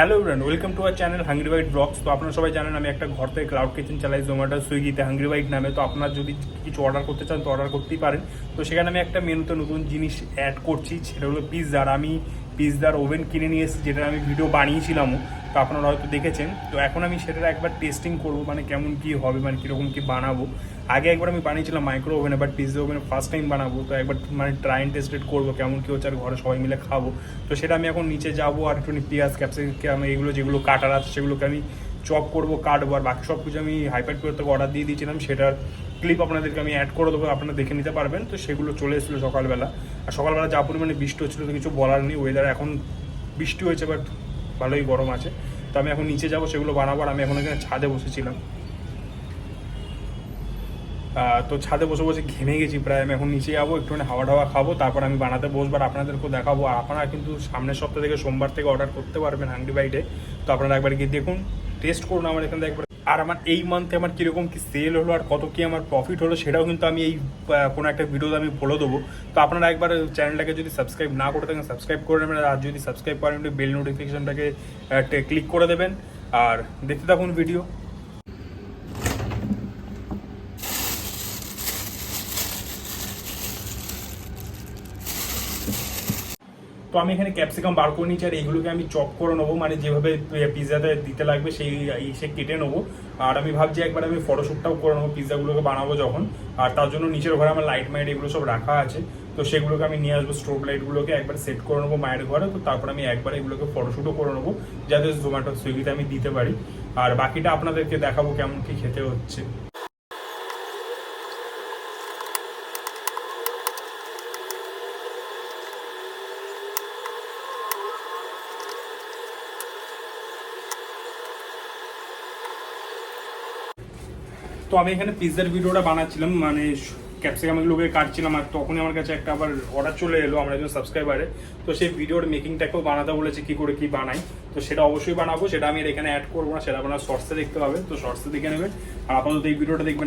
Hello friend welcome to our channel hungry bite vlogs তো আপনারা সবাই জানেন আমি একটা ঘর থেকে ক্লাউড কিচেন চালাই জোম্যাটো সুইগিতে হাঙ্গরি বাইট নামে। তো আপনারা যদি কিছু অর্ডার করতে চান, তো অর্ডার করতেই পারেন। তো সেখানে আমি একটা মেনুতে নতুন জিনিস অ্যাড করছি, সেটা হলো পিৎজার আমি পিৎজার ওভেন কিনে নিয়ে এসেছি, যেটা আমি ভিডিও বানিয়েছিলামও। তো আপনারা হয়তো দেখেছেন। তো এখন আমি সেটার একবার টেস্টিং করব মানে কেমন কি হবে মানে কীরকম কি বানাবো। আগে একবার আমি বানিয়েছিলাম মাইক্রো ওভেনে বাট পিৎজা ওভেনে ফার্স্ট টাইম বানাবো। তো একবার মানে ট্রাই অ্যান্ড টেস্টেড করব, কেমন কী হচ্ছে আর ঘরে সবাই মিলে খাব। তো সেটা আমি এখন নিচে যাব আর একটু পেঁয়াজ ক্যাপসিকাম এগুলো যেগুলো কাটার আছে সেগুলোকে আমি চপ করব, কাটবো। আর বাকি সব কিছু আমি হাইপার করে তোকে অর্ডার দিয়ে দিয়েছিলাম, সেটার ক্লিপ আপনাদেরকে আমি অ্যাড করে দেবো, আপনারা দেখে নিতে পারবেন। তো সেগুলো চলে এসেছিল সকালবেলা। আর সকালবেলা যা পরিমাণে বৃষ্টি হচ্ছিল, তো কিছু বলার নেই ওয়েদার এখন বৃষ্টি হয়েছে বাট ভালোই গরম আছে। তো আমি এখন নিচে যাব, সেগুলো বানাবার আমি এখন এখানে ছাদে বসেছিলাম। তো ছাদে বসে বসে ঘেমে গেছি প্রায়। আমি এখন নিচে যাব, একটুখানি হাওয়া টাওয়া খাব, তারপর আমি বানাতে বসবো আর আপনাদেরকেও দেখাবো। আর আপনারা কিন্তু সামনের সপ্তাহ থেকে সোমবার থেকে অর্ডার করতে পারবেন হাঙ্গি বাইটে। তো আপনারা একবার গিয়ে দেখুন টেস্ট করুন আমার এখান থেকে একবার। আর আমার এই মান্থে আমার কীরকম কি সেল হলো আর কত কি আমার প্রফিট হলো সেটাও কিন্তু আমি এই কোনো একটা ভিডিওতে আমি বলে দেবো। তো আপনারা একবার চ্যানেলটাকে যদি সাবস্ক্রাইব না করে থাকেন সাবস্ক্রাইব করে নেবেন আর যদি সাবস্ক্রাইব করেন বেল নোটিফিকেশানটাকে ক্লিক করে দেবেন। আর দেখতে থাকুন ভিডিও তো আমি এখানে ক্যাপসিকাম বার করে নিচ্ছি আর এইগুলোকে আমি চপ করে নেব মানে যেভাবে পিৎজাতে দিতে লাগবে সেই সে কেটে নেব। আর আমি ভাবছি একবার আমি ফটোশ্যুটটাও করে নেব, পিৎজাগুলোকে বানাবো যখন। আর তার জন্য নিচের ঘরে আমার লাইট মাইট এগুলো সব রাখা আছে। তো সেগুলোকে আমি নিয়ে আসব স্ট্রোব লাইটগুলোকে একবার সেট করে নেব মায়ের ঘরে। তো তারপর আমি একবার এগুলোকে ফটোশ্যুটও করে নেব, যাতে জোম্যাটো সুইগিতে আমি দিতে পারি। আর বাকিটা আপনাদেরকে দেখাবো কেমন কি খেতে হচ্ছে। তো আমি এখানে পিৎজার ভিডিওটা বানাচ্ছিলাম মানে ক্যাপসিকাম এগুলোকে কাটছিলাম আর তখনই আমার কাছে একটা আবার অর্ডার চলে এলো আমরা একজন সাবস্ক্রাইবারে তো সেই ভিডিওর মেকিংটাকেও বানাতে বলেছে কি করে কি বানাই। তো সেটা অবশ্যই বানাবো, সেটা আমি এখানে অ্যাড করব না, সেটা আপনার শর্টসে দেখতে পাবে তো শর্টসে দেখে নেবেন, আর আপাতত এই ভিডিওটা দেখবেন।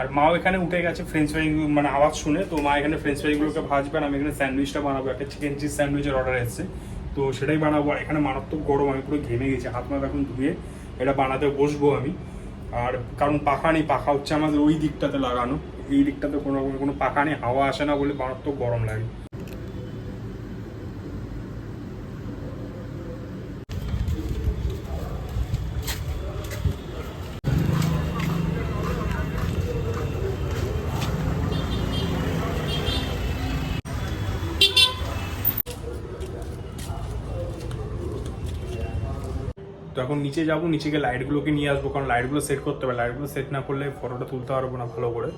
আর মাও এখানে উঠে গেছে ফ্রেঞ্চ ফ্রাই মানে আওয়াজ শুনে, তো মা এখানে ফ্রেঞ্চ ফ্রাইগুলোকে ভাজবেন আমি এখানে স্যান্ডউইচটা বানাবো। একটা চিকেন চিজ স্যান্ডউইচের অর্ডার এসেছে। তো সেটাই বানাবো। এখানে মারাত্মক গরম, আমি পুরো ঘেমে গেছি। হাত মাথা এখন ধুয়ে এটা বানাতে বসবো আমি। আর কারণ পাখা নেই, পাখা হচ্ছে আমাদের ওই দিকটাতে লাগানো। এই দিকটাতে কোনো রকম কোনো পাখা নেই, হাওয়া আসে না বলে মারাত্মক গরম লাগে। তো এখন নিচে যাব নিচে গিয়ে লাইটগুলোকে নিয়ে আসব কারণ লাইটগুলো সেট করতে হবে। লাইটগুলো সেট না করলে ফটোটা তুলতে পারব না ভালো করে।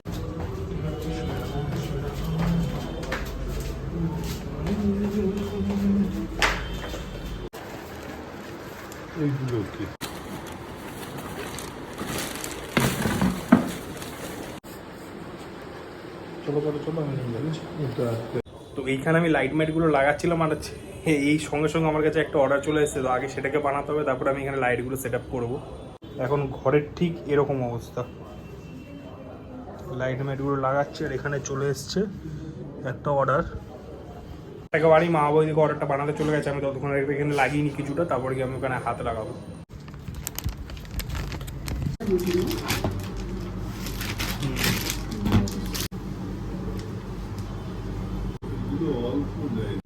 এইগুলো কি? চলো চলো চলো আমি নিয়ে যাচ্ছি। এটা তো এইখানে আমি লাইট মাইটগুলো লাগাচ্ছিলাম আর এই সঙ্গে সঙ্গে আমার কাছে একটা অর্ডার চলে এসেছে, তো আগে সেটাকে বানাতে হবে, তারপরে আমি এখানে লাইটগুলো সেট আপ করব। এখন ঘরের ঠিক এরকম অবস্থা। লাইট মাইটগুলো লাগাচ্ছে আর এখানে চলে এসছে একটা অর্ডার একেবারেই মা বাবা ওইদিকে অর্ডারটা বানাতে চলে গেছে, আমি ততক্ষণ এখানে লাগিয়ে কিছুটা, তারপরে গিয়ে আমি ওখানে হাত লাগাবো এগুলো অল্প দেয়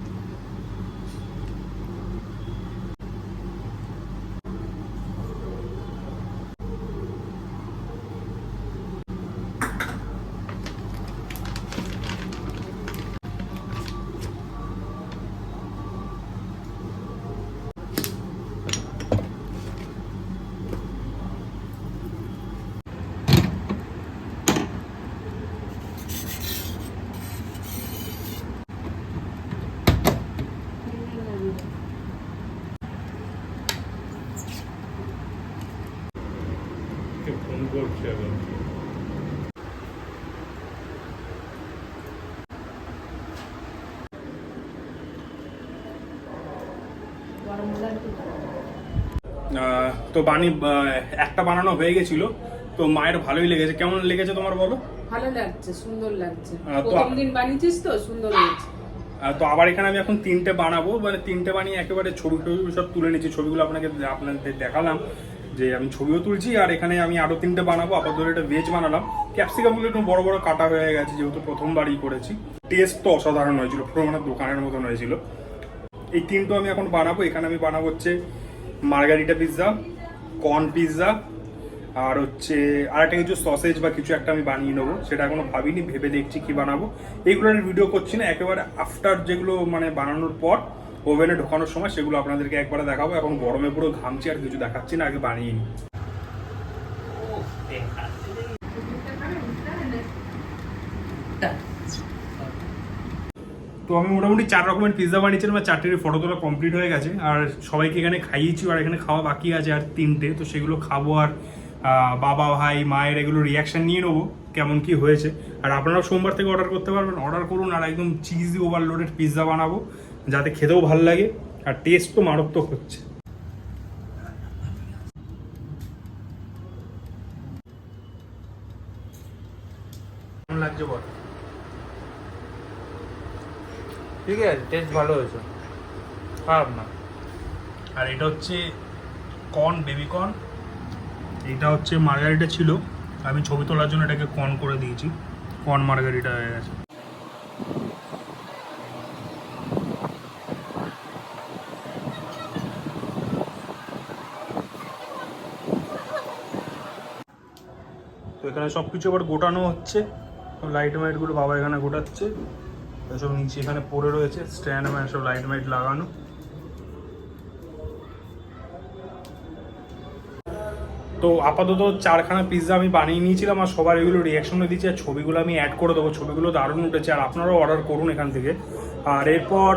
ফোন করছে এখন আহ, তো বানি একটা বানানো হয়ে গেছিল। তো মায়ের ভালোই লেগেছে। কেমন লেগেছে তোমার বলো? ভালো লাগছে সুন্দর লাগছে। তো- প্রথম দিন বানিয়েছিস তো সুন্দর আহ, তো আবার এখানে আমি এখন তিনটে বানাবো। মানে তিনটে বানিয়ে একেবারে ছবি টবি সব তুলে নিচ্ছি। ছবিগুলো আপনাকে আপনাদের দেখালাম যে আমি ছবিও তুলছি আর এখানে আমি আরও তিনটে বানাবো। আপাতত এটা ভেজ বানালাম। ক্যাপসিকামগুলো একটু বড় বড় কাটা হয়ে গেছে যেহেতু প্রথমবারই করেছি। টেস্ট তো অসাধারণ হয়েছিল পুরো মানে দোকানের মতন হয়েছিল। এই তিনটো আমি এখন বানাবো। এখানে আমি বানাবো হচ্ছে মার্গারিটা পিৎজা, কর্ন পিৎজা, আর হচ্ছে আর একটা কিছু সসেজ বা কিছু একটা আমি বানিয়ে নেব। সেটা এখনও ভাবিনি, ভেবে দেখছি কি বানাবো। এইগুলো আমি ভিডিও করছি না, একেবারে আফটার যেগুলো মানে বানানোর পর ওভেনে ঢোকানোর সময় সেগুলো আপনাদেরকে একবারে দেখাবো। এখন গরমে পুরো ঘামছি আর কিছু দেখাচ্ছি না, আগে বানিয়ে নিই। তো আমি মোটামুটি চার রকমের পিৎজা বানিয়েছিলাম, আর চারটির ফটো তোলা কমপ্লিট হয়ে গেছে। আর সবাইকে এখানে খাইয়েছি, আর এখানে খাওয়া বাকি আছে আর তিনটে, তো সেগুলো খাব আর বাবা, ভাই, মায়ের এগুলো রিয়াকশন নিয়ে নেব, কেমন কি হয়েছে। আর আপনারাও সোমবার থেকে অর্ডার করতে পারবেন। অর্ডার করুন আর একদম চিজ ওভারলোডেড পিৎজা বানাবো, যাতে খেতেও ভালো লাগে আর টেস্ট তো মারাত্মক হচ্ছে। লাগছে বল? ঠিক আছে টেস্ট ভালো হয়েছে। খারাপ না। আর এটা হচ্ছে কর্ন বেবি কর্ন এটা হচ্ছে মার্গারিটা ছিল। আমি ছবি তোলার জন্য এটাকে কর্ন করে দিয়েছি। কর্ন মার্গারিটা হয়ে গেছে। তো এখানে সব কিছু আবার গোটানো হচ্ছে। লাইট মাইটগুলো বাবা এখানে গোটাচ্ছে। এসব নিচে এখানে পড়ে রয়েছে স্ট্যান্ড ম্যান সব লাইট মাইট লাগানো। তো আপাতত চারখানা পিৎজা আমি বানিয়ে নিয়েছিলাম আর সবার এগুলো রিয়াকশনও দিচ্ছি, আর ছবিগুলো আমি অ্যাড করে দেবো। ছবিগুলো দারুণ উঠেছে, আর আপনারাও অর্ডার করুন এখান থেকে। আর এরপর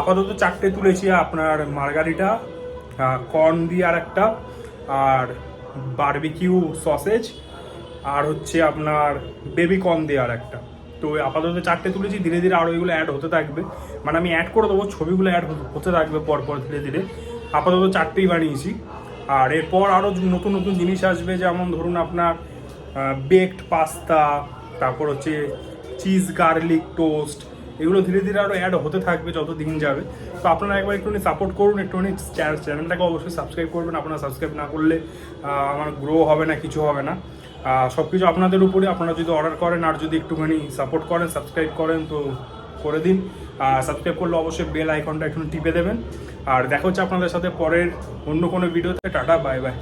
আপাতত চারটে তুলেছি, আপনার মার্গারিটা কর্ন দিয়ে আর একটা, আর বারবিকিউ সসেজ আর হচ্ছে আপনার বেবি কর্ন দিয়ে আর একটা। তো আপাতত চারটে তুলেছি, ধীরে ধীরে আরও এগুলো অ্যাড হতে থাকবে। মানে আমি অ্যাড করে দেবো, ছবিগুলো অ্যাড হতে থাকবে পর পর ধীরে ধীরে। আপাতত চারটেই বানিয়েছি। আর এরপর আরও নতুন নতুন জিনিস আসবে, যেমন ধরুন আপনার বেকড পাস্তা তারপর হচ্ছে চিজ গার্লিক টোস্ট এগুলো ধীরে ধীরে আরও অ্যাড হতে থাকবে যত দিন যাবে। তো আপনারা একবার একটুখানি সাপোর্ট করুন, একটুখানি চ্যানেলটাকে অবশ্যই সাবস্ক্রাইব করবেন। আপনারা সাবস্ক্রাইব না করলে আমার গ্রো হবে না, কিছু হবে না। সব কিছু আপনাদের উপরে। আপনারা যদি অর্ডার করেন আর যদি একটুখানি সাপোর্ট করেন সাবস্ক্রাইব করেন, তো করে দিন। আর সাবস্ক্রাইব করলে অবশ্যই বেল আইকনটা একটু টিপে দেবেন। আর দেখা হচ্ছে আপনাদের সাথে পরের অন্য কোনো ভিডিওতে টাটা বাই বাই